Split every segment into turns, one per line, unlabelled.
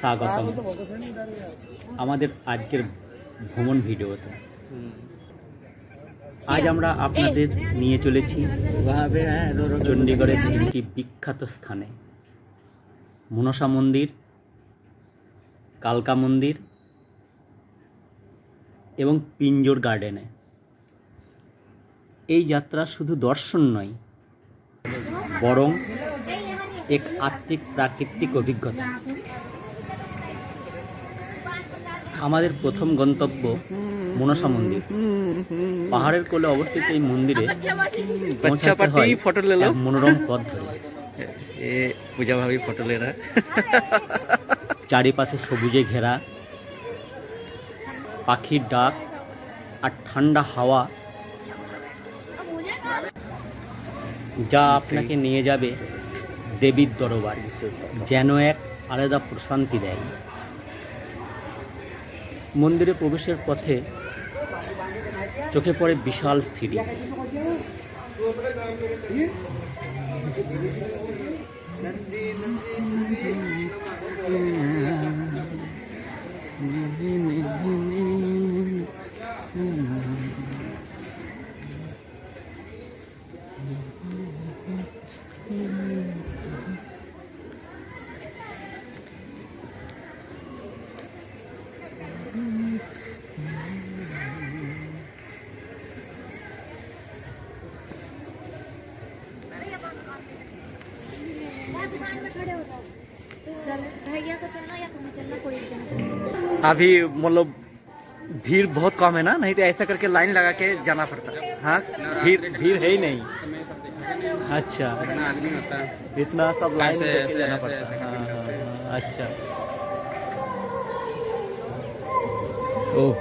স্বাগতম। আমাদের আজকের ভ্রমণ ভিডিওতে। আজ আমরা আপনাদের নিয়ে চলেছি চণ্ডীগড়ের একটি বিখ্যাত স্থানে। মনসা মন্দির, কালকা মন্দির এবং পিঞ্জোর গার্ডেনে। এই যাত্রা শুধু দর্শন নয়, বরং এক আত্মিক প্রাকৃতিক অভিজ্ঞতা। আমাদের প্রথম গন্তব্য মনসা মন্দির। পাহাড়ের কোলে অবস্থিত এই মন্দিরে মনোরম পথ ধরে।
এ পূজা ভাবি ফটো লেরা।
চারিপাশে সবুজে ঘেরা পাখির ডাক আর ঠান্ডা হাওয়া যা আপনাকে নিয়ে যাবে দেবীর দরবার যেন এক আলাদা প্রশান্তি দেয়। মন্দিরে প্রবেশের পথে চোখে পড়ে বিশাল সিঁড়ি।
अभी मतलब भीड़ बहुत कम है ना नहीं तो ऐसा करके लाइन लगा के जाना पड़ता है हाँ भीड़ भीड़ है ही नहीं अच्छा
आदमी होता है
इतना सब लाइन
ऐसे-
करके
ऐसे-
जाना
ऐसे-
पड़ता
ऐसे
है हाँ,
करके
हाँ,
चलते हैं।
हाँ, अच्छा ओह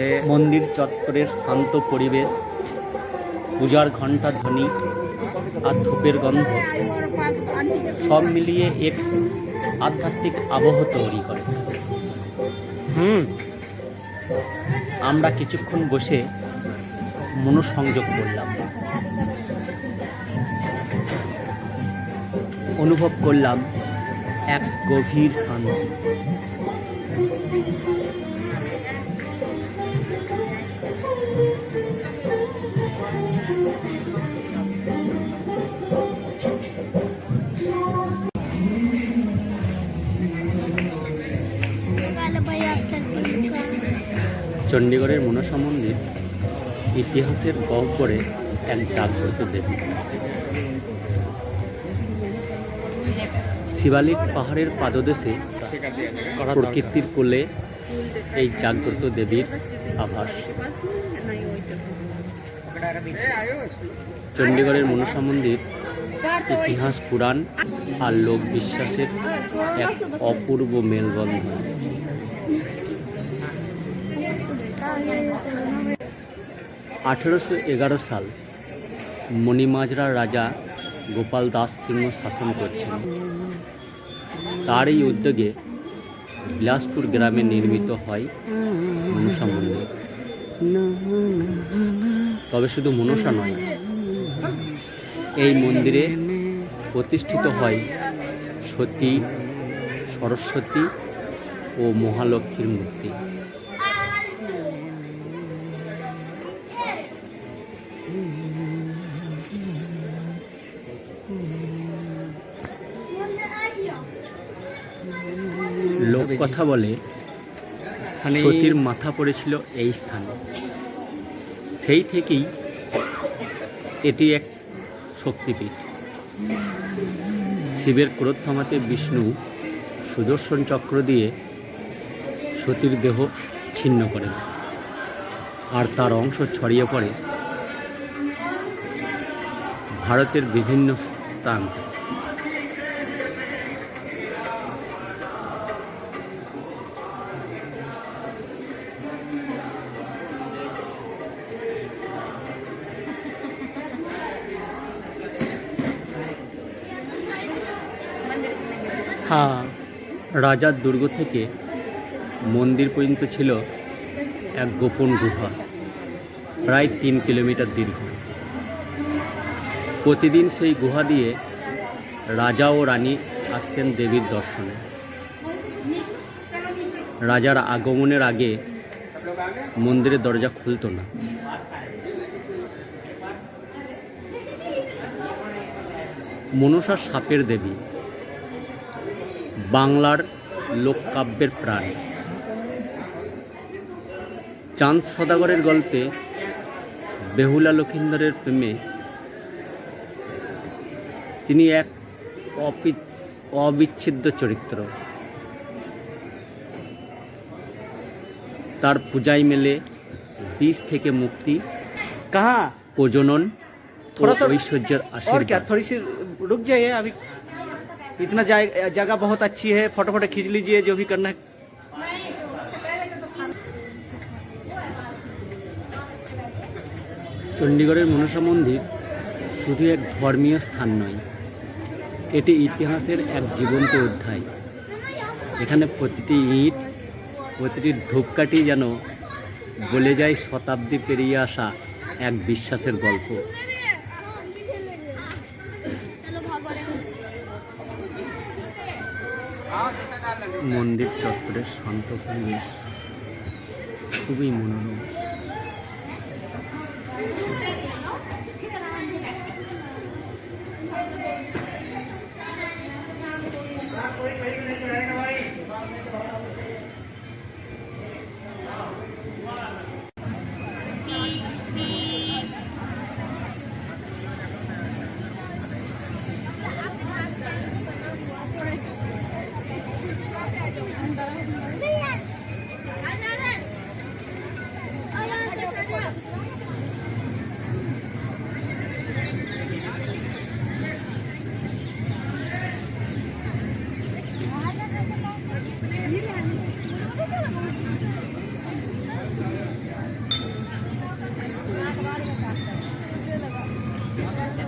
এ মন্দির চত্বরের শান্ত পরিবেশ পূজার ঘণ্টার ধ্বনি আর ধূপের গন্ধ। সব মিলিয়ে এক আধ্যাত্মিক আবহ তৈরি করে।
হুম।
আমরা কিছুক্ষণ বসে মনোসংযোগ করলাম। অনুভব করলাম এক গভীর শান্তি। চণ্ডীগড়ের মনসা মন্দির ইতিহাসের গহ্বরে এক জাগ্রত দেবী। শিবালিক পাহাড়ের পাদদেশে প্রকৃতির কোলে এই জাগ্রত দেবীর আভাস। চণ্ডীগড়ের মনসা মন্দির ইতিহাস পুরাণ আর লোক বিশ্বাসের এক অপূর্ব মেলবন্ধন। আঠেরোশো এগারো সাল মণিমাজরা রাজা গোপাল দাস সিংহ শাসন করছেন। তার এই উদ্যোগে বিলাসপুর গ্রামে নির্মিত হয় মনসা মন্দির। তবে শুধু মনসা নয়, এই মন্দিরে প্রতিষ্ঠিত হয় সতী, সরস্বতী ও মহালক্ষ্মীর মূর্তি। লোক কথা বলে
মানে
সতীর মাথা পড়েছিল এই স্থানে। সেই থেকেই এটি এক শক্তিপীঠ। শিবের ক্রোধ থামাতে বিষ্ণু সুদর্শন চক্র দিয়ে সতীর দেহ ছিন্ন করেন। আর তার অংশ ছড়িয়ে পড়ে ভারতের বিভিন্ন স্থান হ্যাঁ। রাজার দুর্গ থেকে মন্দির পর্যন্ত ছিল এক গোপন গুহা, প্রায় তিন কিলোমিটার দীর্ঘ। প্রতিদিন সেই গুহা দিয়ে রাজা ও রানী আসতেন দেবীর দর্শনে। রাজার আগমনের আগে মন্দিরের দরজা খুলতো না। মনসা সাপের দেবী বাংলার লোককাব্যের প্রাণ চাঁদ সদাগরের গল্পে বেহুলা লক্ষিন্দরের প্রেমে তিনি এক অপি- অবিচ্ছেদ্য চরিত্র তার পূজায় মেলে বীজ থেকে মুক্তি
कहाँ
প্রজনন ও
थोड़ा सा-
ঐশ্বর্যের
और क्या
আশীর্বাদ
थोड़ी सी रुक जाइए अभी इतना जाए- जगह बहुत अच्छी है फोटो फोटो खींच लीजिए जो भी करना है
চণ্ডীগড়ের মনসা মন্দির শুধু এক ধর্মীয় স্থান নয় এটি ইতিহাসের এক জীবন্ত অধ্যায় এখানে প্রতিটি ইট প্রতিটি ধূপকাঠি যেন বলে যায় শতাব্দী পেরিয়ে আসা এক বিশ্বাসের গল্প মন্দির চত্বরের শান্ত পরিবেশ। খুবই মনোরম।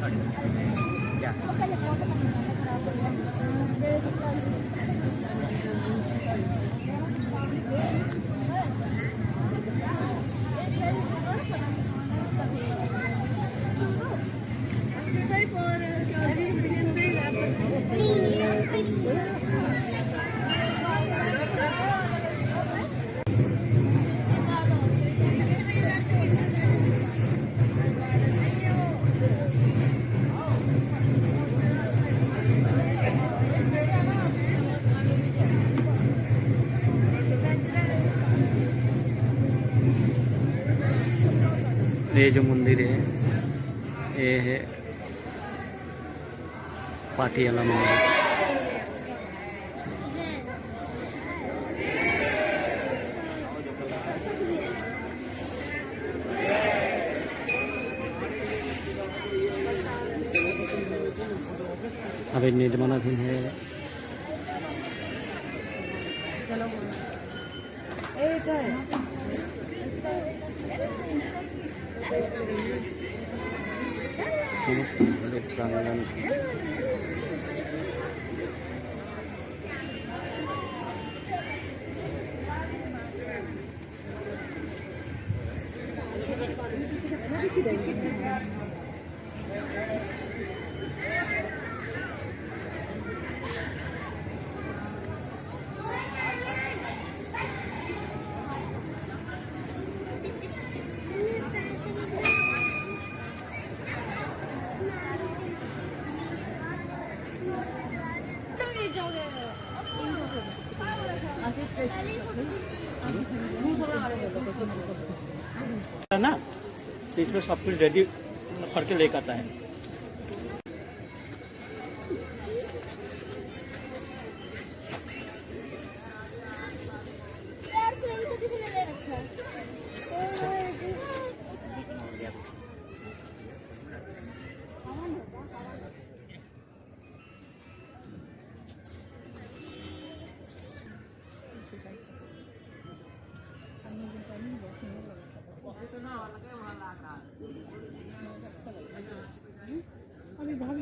Ya. Yeah. ये जो मंदिर है ये है पाटियाला मंदिर। अभी निर्माणाधीन है। Balik lang
lang. ना तो इसमें सब कुछ रेडी करके लेकर आता है।